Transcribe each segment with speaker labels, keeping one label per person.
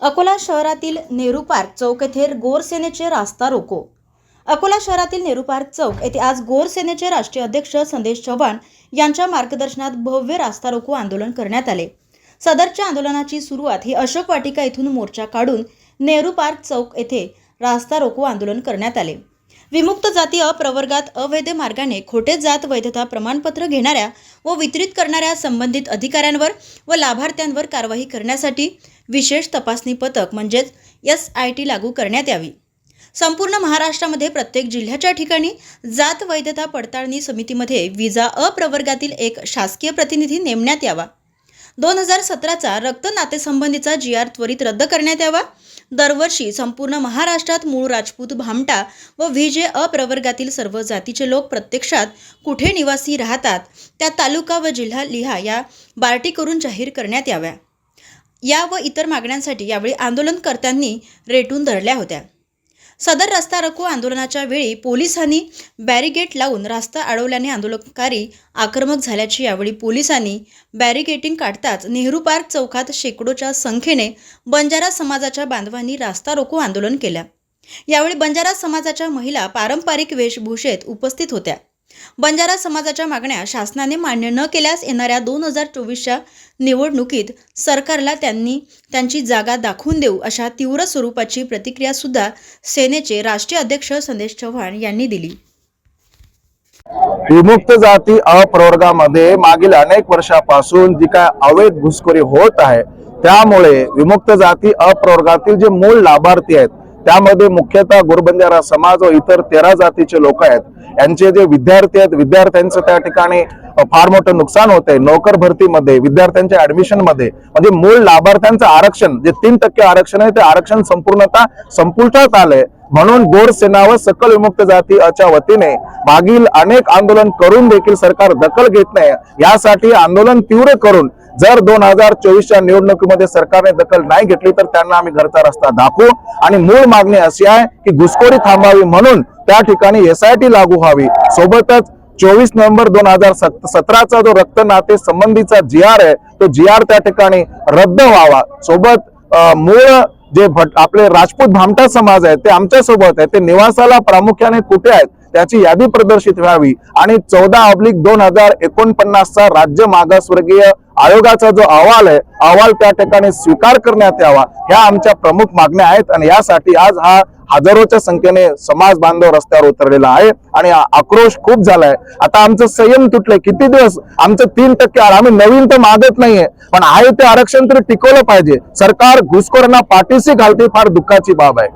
Speaker 1: अकोला शहरातील नेहरू पार्क चौक येथे गोरसेनेचे रास्ता रोको. अकोला शहरातील नेहरू पार्क चौक येथे आज गोरसेनेचे राष्ट्रीय अध्यक्ष संदेश चव्हाण यांच्या मार्गदर्शनात भव्य रास्ता रोको आंदोलन करण्यात आले. सदरच्या आंदोलनाची सुरुवात ही अशोक वाटिका येथून मोर्चा काढून नेहरू पार्क चौक येथे रास्ता रोको आंदोलन करण्यात आले. विमुक्त जाती अप्रवर्गात अवैध मार्गाने खोटे जात वैधता प्रमाणपत्र घेणाऱ्या व वितरित करणाऱ्या संबंधित अधिकाऱ्यांवर व लाभार्थ्यांवर कारवाई करण्यासाठी विशेष तपासणी पथक म्हणजेच एस आय टी लागू करण्यात यावी. संपूर्ण महाराष्ट्रामध्ये प्रत्येक जिल्ह्याच्या ठिकाणी जात वैधता पडताळणी समितीमध्ये विजा अप्रवर्गातील एक शासकीय प्रतिनिधी नेमण्यात यावा. दोन हजार सतराचा रक्त नातेसंबंधीचा जी आर त्वरित रद्द करण्यात यावा. दरवर्षी संपूर्ण महाराष्ट्रात मूळ राजपूत भामटा व व्ही जे अप्रवर्गातील सर्व जातीचे लोक प्रत्यक्षात कुठे निवासी राहतात त्या तालुका व जिल्हा लिहा या बार्टी करून जाहीर करण्यात याव्या. या व इतर मागण्यांसाठी यावेळी आंदोलनकर्त्यांनी रेटून धरल्या होत्या. सदर रस्ता रोको आंदोलनाच्या वेळी पोलिसांनी बॅरिगेट लावून रस्ता अडवल्याने आंदोलनकारी आक्रमक झाल्याची यावेळी पोलिसांनी बॅरिगेटिंग काढताच नेहरू पार्क चौकात शेकडोच्या संख्येने बंजारा समाजाच्या बांधवांनी रास्ता रोको आंदोलन केलं. यावेळी बंजारा समाजाच्या महिला पारंपरिक वेशभूषेत उपस्थित होत्या. बंजारा समाजाच्या मागण्या शासनाने मान्य न केल्यास येणाऱ्या दोन हजार चोवीसच्या निवडणुकीत सरकारला त्यांनी त्यांची जागा दाखवून देऊ अशा तीव्र स्वरूपाची प्रतिक्रिया सुद्धा सेनेचे राष्ट्रीय अध्यक्ष संदेश चव्हाण यांनी दिली.
Speaker 2: विमुक्त जाती अप्रवर्गामध्ये मागील अनेक वर्षापासून जी काय अवैध घुसखोरी होत आहे त्यामुळे विमुक्त जाती अप्रवर्गातील जे मूळ लाभार्थी आहेत त्यामध्ये मुख्यतः गोरबंजारा समाज व इतर तेरा जातीचे लोक आहेत. यांचे जे विद्यार्थी आहेत विद्यार्थ्यांचं त्या ठिकाणी फार मोठं नुकसान होत आहे नोकर भरतीमध्ये विद्यार्थ्यांच्या ऍडमिशनमध्ये म्हणजे मूळ लाभार्थ्यांचं आरक्षण जे तीन टक्के आरक्षण आहे ते आरक्षण संपूर्णतः संपुष्टात आलंय. म्हणून गोर सेना व सकल विमुक्त जातीच्या वतीने मागील अनेक आंदोलन करून देखील सरकार दखल घेत नाही. यासाठी आंदोलन तीव्र करून जर दोन हजार चोवीसच्या निवडणुकीमध्ये सरकारने दखल नाही घेतली तर त्यांना आम्ही घरचा रस्ता दाखवू. आणि मूळ मागणी अशी आहे की घुसखोरी थांबावी म्हणून त्या ठिकाणी एसआयटी लागू व्हावी. सोबतच चोवीस नोव्हेंबर दोन हजार सतराचा जो रक्त नाते संबंधीचा जी आर आहे तो जी आर त्या ठिकाणी रद्द व्हावा. सोबत मूळ जे भट आपले राजपूत भामटा समाज आहे ते आमच्यासोबत आहे ते निवासाला प्रामुख्याने कुठे आहेत? त्याची यादी प्रदर्शित व्हावी. आणि चौदा ऑब्लिक दोन हजार एकोणपन्नासचा राज्य मागासवर्गीय आयोगाचा जो अहवाल आहे अहवाल त्या ठिकाणी स्वीकार करण्यात यावा. ह्या आमच्या प्रमुख मागण्या आहेत आणि यासाठी आज हा हजारोच्या संख्येने समाज बांधव रस्त्यावर उतरलेला आहे आणि आक्रोश खूप झालाय. आता आमचं संयम तुटलंय. किती दिवस? आमचं तीन टक्के आम्ही नवीन तर मागत नाहीये. पण आहे ते आरक्षण तरी टिकवलं पाहिजे. सरकार घुसखोरांना पाठीशी घालते फार दुःखाची बाब आहे.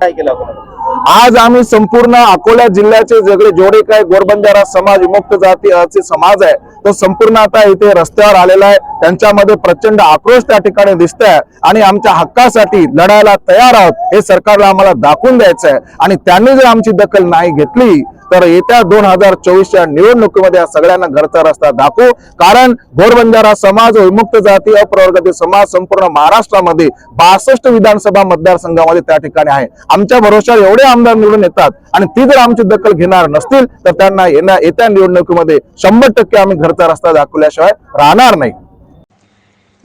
Speaker 3: काय केलं आपण?
Speaker 2: आज आम्ही संपूर्ण अकोला जिल्ह्याचे जगडे जेवढे काय गोरबंजारा समाज विमुक्त जाती समाज आहे तो संपूर्ण आता इथे रस्त्यावर आलेला आहे. त्यांच्यामध्ये प्रचंड आक्रोश त्या ठिकाणी दिसत आहे आणि आमच्या हक्कासाठी लढायला तयार आहोत हे सरकारला आम्हाला दाखवून द्यायचं आहे आणि त्यांनी जर आमची दखल नाही घेतली तर येत्या दोन हजार चोवीसच्या निवडणुकीमध्ये सगळ्यांना घरचा रस्ता दाखवू. कारण घोरबंजारा समाज विमुक्त जाती अप्रवर्गातील समाज संपूर्ण महाराष्ट्रामध्ये बासष्ट विधानसभा मतदारसंघामध्ये त्या ठिकाणी आहे. आमच्या भरोशावर एवढे आमदार निवडून येतात आणि ती जर आमची दखल घेणार नसतील तर त्यांना येण्या येत्या निवडणुकीमध्ये शंभर टक्के आम्ही घरचा रस्ता दाखवल्याशिवाय राहणार नाही.